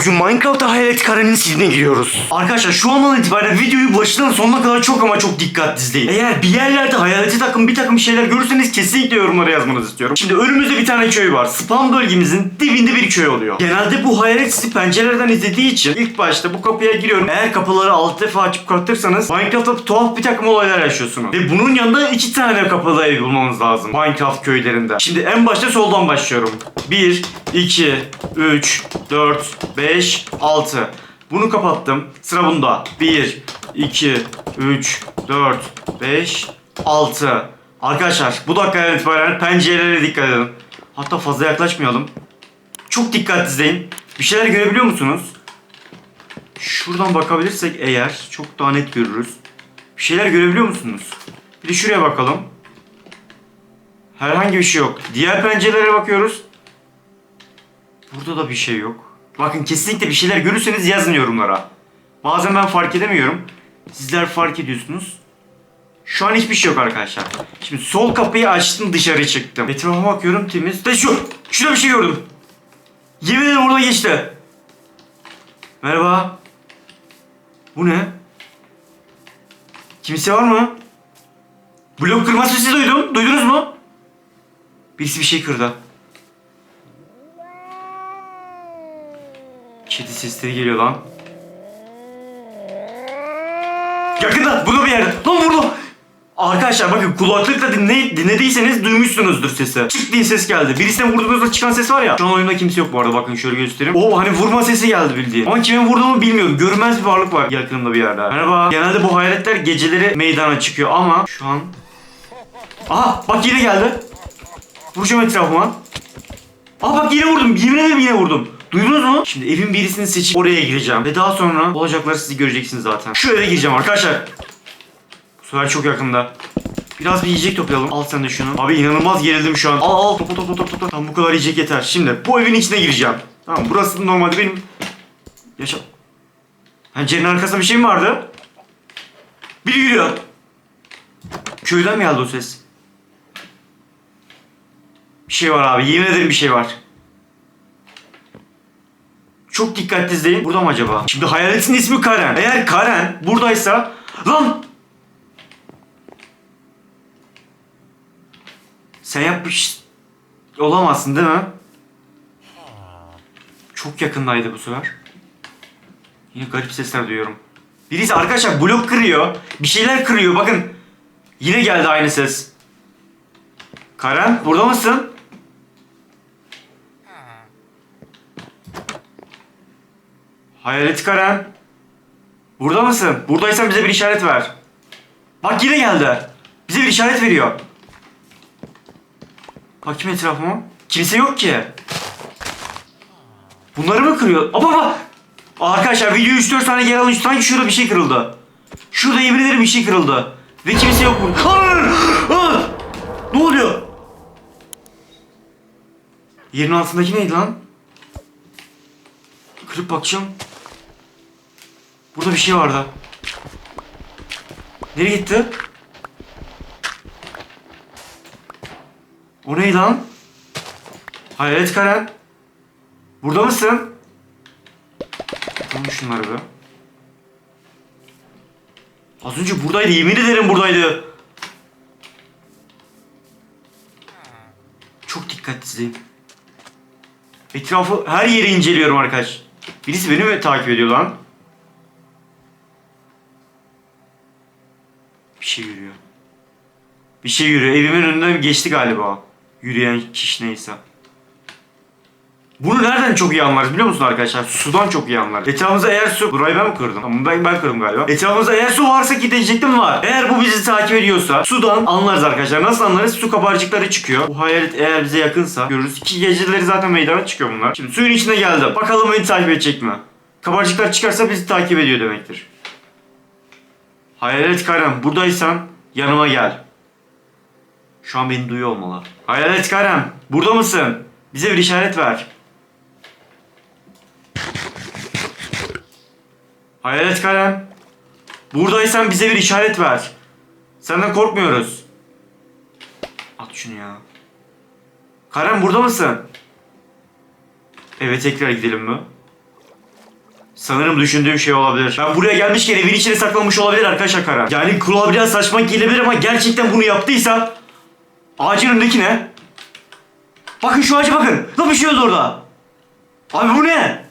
Bugün Minecraft'ta hayalet karenin siline giriyoruz. Arkadaşlar şu andan itibaren videoyu başından sonuna kadar çok ama çok dikkatli izleyin. Eğer bir yerlerde hayaleti takım bir takım şeyler görürseniz kesinlikle yorumlara yazmanızı istiyorum. Şimdi önümüzde bir tane köy var. Spam bölgemizin dibinde bir köy oluyor. Genelde bu hayalet sizi pencerelerden izlediği için ilk başta bu kapıya giriyorum. Eğer kapıları alt defa açıp kapatırsanız Minecraft'ta tuhaf bir takım olaylar yaşıyorsunuz. Ve bunun yanında iki tane kapalı ev bulmanız lazım. Minecraft köylerinde. Şimdi en başta soldan başlıyorum. 1, 2, 3, 4, 5, 6. Bunu kapattım. Sıra bunda. 1, 2, 3, 4, 5, 6. Arkadaşlar bu dakikadan itibaren pencerelere dikkat edin. Hatta fazla yaklaşmayalım. Çok dikkatli izleyin. Bir şeyler görebiliyor musunuz? Şuradan bakabilirsek eğer çok daha net görürüz. Bir şeyler görebiliyor musunuz? Bir de şuraya bakalım. Herhangi bir şey yok. Diğer pencerelere bakıyoruz. Burada da bir şey yok. Bakın kesinlikle bir şeyler görürseniz yazın yorumlara. Bazen ben fark edemiyorum. Sizler fark ediyorsunuz. Şu an hiçbir şey yok arkadaşlar. Şimdi sol kapıyı açtım dışarı çıktım. Etrafa bakıyorum temiz. De şu. Şurada bir şey gördüm. Yemin ederim orada geçti. Merhaba. Bu ne? Kimse var mı? Blok kırma sesi duydum. Duydunuz mu? Birisi bir şey kırdı. Kedi sesleri geliyor lan. Yakında burada bir yerde. Lan vurdu. Arkadaşlar bakın kulaklıkla dinley dinlediyseniz duymuşsunuzdur sesi. Çık diye ses geldi. Birisine vurduğunuzda çıkan ses var ya. Şu an oyunda kimse yok bu arada bakın şöyle göstereyim. O hani vurma sesi geldi bildiğin. Ama kimin vurduğunu bilmiyorum. Görünmez bir varlık var yakınımda bir yerde. Merhaba. Genelde bu hayaletler geceleri meydana çıkıyor ama şu an... Aha bak yine geldi. Vuracağım etrafıma. Aa bak yine vurdum. Yemin ederim yine vurdum. Duydunuz mu? Şimdi evin birisini seçip oraya gireceğim. Ve daha sonra olacakları siz göreceksiniz zaten. Şu eve gireceğim arkadaşlar. Bu sefer çok yakında. Biraz bir yiyecek toplayalım. Al sen de şunu. Abi inanılmaz gerildim şu an. Al al topla topla topla. Tamam bu kadar yiyecek yeter. Şimdi bu evin içine gireceğim. Tamam burası normalde benim... Yaşa... Pencerenin arkasında bir şey mi vardı? Biri yürüyor. Köyden mi geldi o ses? Bir şey var abi. Yemin ederim bir şey var. Çok dikkatli izleyin. Burada mı acaba? Şimdi hayaletin ismi Karen. Eğer Karen buradaysa... Lan! Sen yapmış... Olamazsın değil mi? Çok yakındaydı bu sefer. Yine garip sesler duyuyorum. Birisi arkadaşlar blok kırıyor. Bir şeyler kırıyor bakın. Yine geldi aynı ses. Karen burada mısın? Hayalet Karen. Burada mısın? Buradaysan bize bir işaret ver. Bak yine geldi. Bize bir işaret veriyor. Bakayım etrafıma. Kimse yok ki. Bunları mı kırıyor? Aba baba. Arkadaşlar video 3-4 tane geri alın. Sanki şurada bir şey kırıldı. Şurada yemin ederim bir şey kırıldı. Ve kimse yok burada. Hayır! Ah! Ne oluyor? Yerin altındaki neydi lan? Kırıp bakacağım. Burada bir şey vardı. Nereye gitti? O neydi lan? Hayalet Karen. Burada mısın? Tamam şunları be. Az önce buradaydı. Yemin ederim buradaydı. Çok dikkatli izleyin. Etrafı her yeri inceliyorum arkadaş. Birisi beni mi takip ediyor lan? Bir şey yürüyor. Evimin önünden geçti galiba. Yürüyen kişi neyse. Bunu nereden çok iyi anlarız biliyor musun arkadaşlar? Sudan çok iyi anlarız. Etrafımızda eğer su... Burayı ben mi kırdım? Ama ben, ben kırdım galiba. Etrafımızda eğer su varsa ki diyecektim var. Eğer bu bizi takip ediyorsa sudan anlarız arkadaşlar. Nasıl anlarız? Su kabarcıkları çıkıyor. Bu hayalet eğer bize yakınsa görürüz. Ki geceleri zaten meydana çıkıyor bunlar. Şimdi suyun içine geldim. Bakalım beni takip edecek mi? Kabarcıklar çıkarsa bizi takip ediyor demektir. Hayalet Karem buradaysan yanıma gel. Şu an beni duyuyor olmalı. Hayalet Karem burada mısın? Bize bir işaret ver. Hayalet Kalem. Buradaysan bize bir işaret ver. Senden korkmuyoruz. At şunu ya. Karen burada mısın? Eve tekrar gidelim mi? Sanırım düşündüğüm şey olabilir. Ben buraya gelmişken evin içine saklanmış olabilir arkadaşlar Kara. Yani kulağa biraz saçma gelebilir ama gerçekten bunu yaptıysa ağacın önündeki ne? Bakın şu ağaca bakın. Lan bir şey oldu orada. Abi bu ne?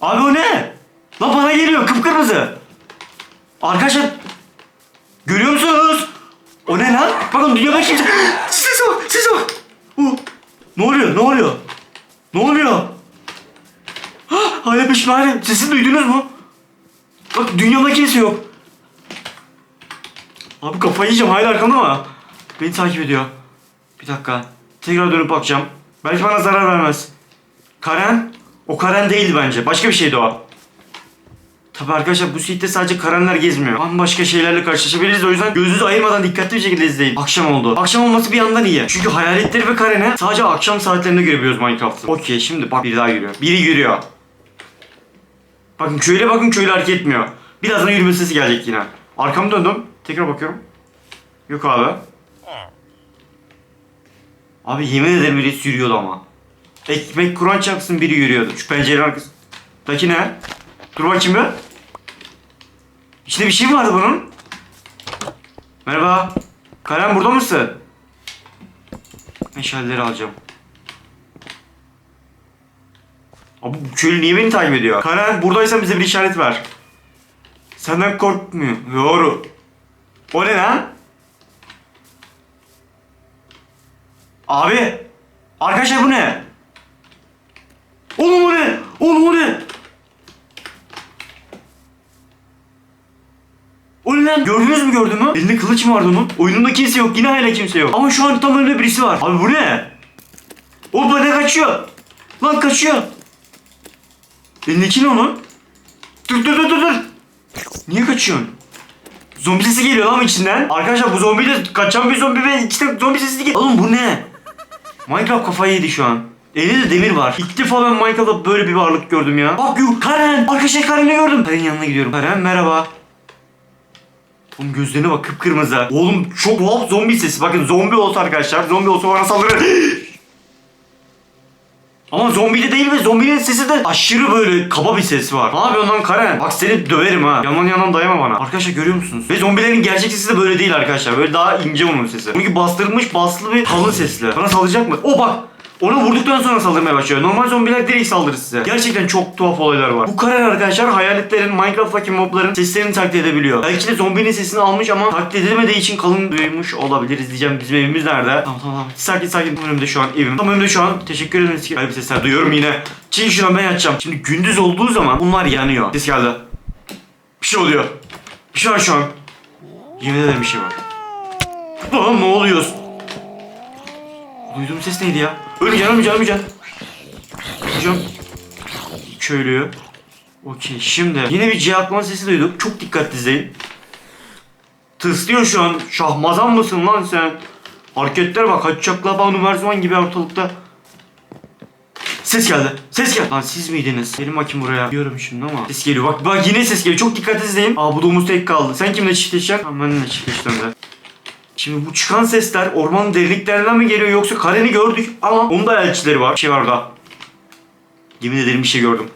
Abi o ne? Lan bana geliyor kıpkırmızı. Arkadaşlar görüyor musunuz? O ne lan? Bakın dünyada kimse... Sese bak sese bak. Bu. Ne oluyor ne oluyor? Ne oluyor? Peşime hala. Sesini duydunuz mu? Bak dünyada kimse yok. Abi kafayı yiyeceğim hala arkamda mı? Beni takip ediyor. Bir dakika. Tekrar dönüp bakacağım. Belki bana zarar vermez. Karen? O Karen değildi bence. Başka bir şeydi o. Tabi arkadaşlar bu site sadece Karenler gezmiyor. Bambaşka şeylerle karşılaşabiliriz. O yüzden gözünüzü ayırmadan dikkatli bir şekilde izleyin. Akşam oldu. Akşam olması bir yandan iyi. Çünkü hayaletleri ve Karen'i sadece akşam saatlerinde görebiliyoruz Minecraft'ta. Okey şimdi bak biri daha yürüyor. Biri yürüyor. Bakın köyle bakın köylü hareket etmiyor. Birazdan yürüme sesi gelecek yine. Arkamı döndüm. Tekrar bakıyorum. Yok abi. Abi yemin ederim birisi yürüyordu ama. Ekmek kuran çarpsın biri yürüyordu. Şu pencerenin arkasındaki ne? Dur bakayım bir. İçinde bir şey mi vardı bunun? Merhaba. Kalem burada mısın? Meşalleri alacağım. Abi bu köylü niye beni takip ediyor? Karen buradaysan bize bir işaret ver. Senden korkmuyor. Doğru. O ne lan? Abi. Arkadaşlar bu ne? Oğlum o ne? Oğlum o ne? O ne lan? Gördünüz mü gördün mü? Elinde kılıç mı vardı onun? Oyununda kimse yok. Yine hala kimse yok. Ama şu an tam önünde birisi var. Abi bu ne? O bana kaçıyor. Lan kaçıyor. Elindeki ne onun? Dur dur dur dur dur. Niye kaçıyorsun? Zombi sesi geliyor lan içinden. Arkadaşlar bu zombi de kaçan bir zombi ve işte zombi sesi geliyor. Oğlum bu ne? Minecraft kafayı yedi şu an. Elinde de demir var. İlk defa ben Minecraft'ta böyle bir varlık gördüm ya. Bak yuh Karen. Arkadaşlar Karen'i gördüm. Karen'in yanına gidiyorum. Karen merhaba. Oğlum gözlerine bak kıpkırmızı. Oğlum çok tuhaf zombi sesi. Bakın zombi olsa arkadaşlar. Zombi olsa bana saldırır. Ama zombi de değil ve zombinin sesi de aşırı böyle kaba bir sesi var. Ne yapıyorsun lan Karen? Bak seni döverim ha. Yanan yanan dayama bana. Arkadaşlar görüyor musunuz? Ve zombilerin gerçek sesi de böyle değil arkadaşlar. Böyle daha ince onun sesi. Bununki bastırılmış baslı bir kalın sesli. Bana saldıracak mı? O bak. Onu vurduktan sonra saldırmaya başlıyor. Normal zombiler direkt saldırır size. Gerçekten çok tuhaf olaylar var. Bu Karen arkadaşlar hayaletlerin, Minecraft'taki mobların seslerini taklit edebiliyor. Belki de zombinin sesini almış ama taklit edemediği için kalın duymuş olabiliriz diyeceğim. Bizim evimiz nerede? Tamam tamam tamam. Sakin sakin. Tam önümde şu an evim. Tam önümde şu an. Teşekkür ederim. Garip sesler duyuyorum yine. Çin şuna ben yatacağım. Şimdi gündüz olduğu zaman bunlar yanıyor. Ses geldi. Bir şey oluyor. Bir şey var şu an. Yemin ederim bir şey var. Aa ne oluyor? Duyduğum ses neydi ya? Ölmeyeceksin, ölmeyeceksin, ölmeyeceksin. Hocam. Köylüyü. Okey, şimdi yine bir cihatman sesi duyduk. Çok dikkatli izleyin. Tıslıyor şu an. Şahmazan mısın lan sen? Hareketlere bak. Kaçacaklar falan Numerzuman gibi ortalıkta. Ses geldi. Ses geldi. Lan siz miydiniz? Gelin bakayım buraya. Diyorum şimdi ama. Ses geliyor. Bak bak yine ses geliyor. Çok dikkatli izleyin. Aa bu domuz tek kaldı. Sen kimle çiftleşeceksin? Tamam benimle çiftleşeceğim de. Şimdi bu çıkan sesler ormanın derinliklerinden mi geliyor yoksa Karen'i gördük ama onun da elçileri var. Bir şey var orada. Yemin ederim bir şey gördüm.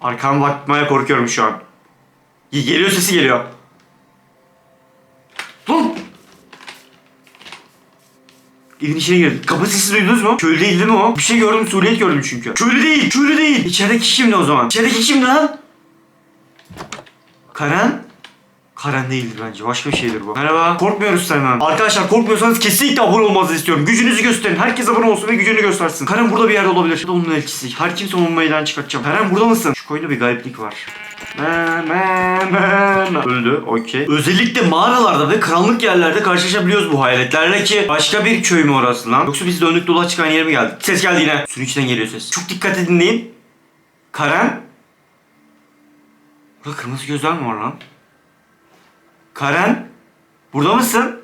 Arkama bakmaya korkuyorum şu an. Ge- Geliyor sesi geliyor. Lan! Evin içine girdi. Kapı sesi duydunuz mu? Köylü değil değil mi o? Bir şey gördüm, Suriyet gördüm çünkü. Köylü değil, köylü değil. İçerideki kimdi o zaman? İçerideki kimdi lan? Karen? Karen değildir bence. Başka bir şeydir bu. Merhaba. Korkmuyoruz senden. Arkadaşlar korkmuyorsanız kesinlikle abone olmanızı istiyorum. Gücünüzü gösterin. Herkes abone olsun ve gücünü göstersin. Karen burada bir yerde olabilir. Bu da onun elçisi. Her kimse onun meydan çıkartacağım. Karen burada mısın? Şu koyunda bir gariplik var. Öldü. Okey. Özellikle mağaralarda ve karanlık yerlerde karşılaşabiliyoruz bu hayaletlerle ki başka bir köy mü orası lan? Yoksa biz döndük dolaşık çıkan yere mi geldik? Ses geldi yine. Suyun içinden geliyor ses. Çok dikkat dinleyin. Karen? Burada kırmızı gözler mi var lan? Karen? Burada mısın?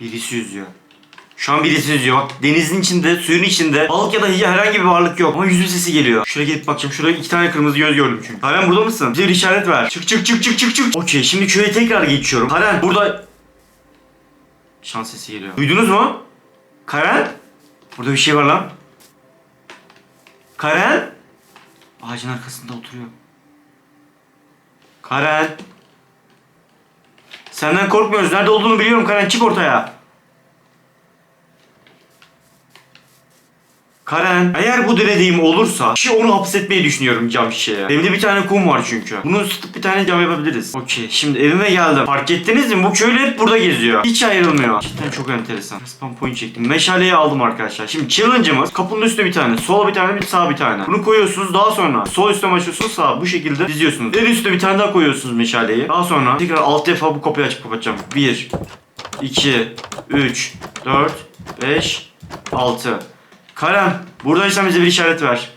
Birisi yüzüyor. Şu an birisi yüzüyor. Bak denizin içinde, suyun içinde balık ya da herhangi bir varlık yok. Ama yüzün sesi geliyor. Şuraya gidip bakacağım. Şurada iki tane kırmızı göz gördüm çünkü. Karen burada mısın? Bize bir işaret ver. Çık çık çık çık çık çık. Okey şimdi köye tekrar geçiyorum. Karen burada... Şans sesi geliyor. Duydunuz mu? Karen? Burada bir şey var lan. Karen? Ağacın arkasında oturuyor. Karen. Senden korkmuyoruz. Nerede olduğunu biliyorum Karen. Çık ortaya. Karen, eğer bu denediğim olursa kişi onu hapsetmeyi düşünüyorum cam şişeye. Elimde bir tane kum var çünkü. Bunu ısıtıp bir tane cam yapabiliriz. Okey, şimdi evime geldim. Fark ettiniz mi? Bu köylü hep burada geziyor. Hiç ayrılmıyor. Cidden çok enteresan. Spam point çektim. Meşaleyi aldım arkadaşlar. Şimdi challenge'ımız kapının üstüne bir tane, sola bir tane, bir sağa bir tane. Bunu koyuyorsunuz daha sonra sol üstüne açıyorsunuz sağ bu şekilde diziyorsunuz. En üstüne bir tane daha koyuyorsunuz meşaleyi. Daha sonra tekrar alt defa bu kapıyı açıp kapatacağım. 1 2 3 4 5 6 Karen, buradaysan bize bir işaret ver.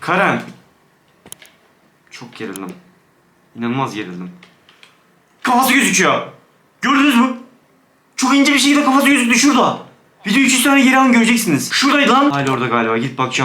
Karen. Çok gerildim. İnanılmaz gerildim. Kafası gözüküyor. Gördünüz mü? Çok ince bir şekilde kafası gözüktü şurada. Video 200 tane geri alın göreceksiniz. Şuradaydı lan. Hala orada galiba. Git bakacağım.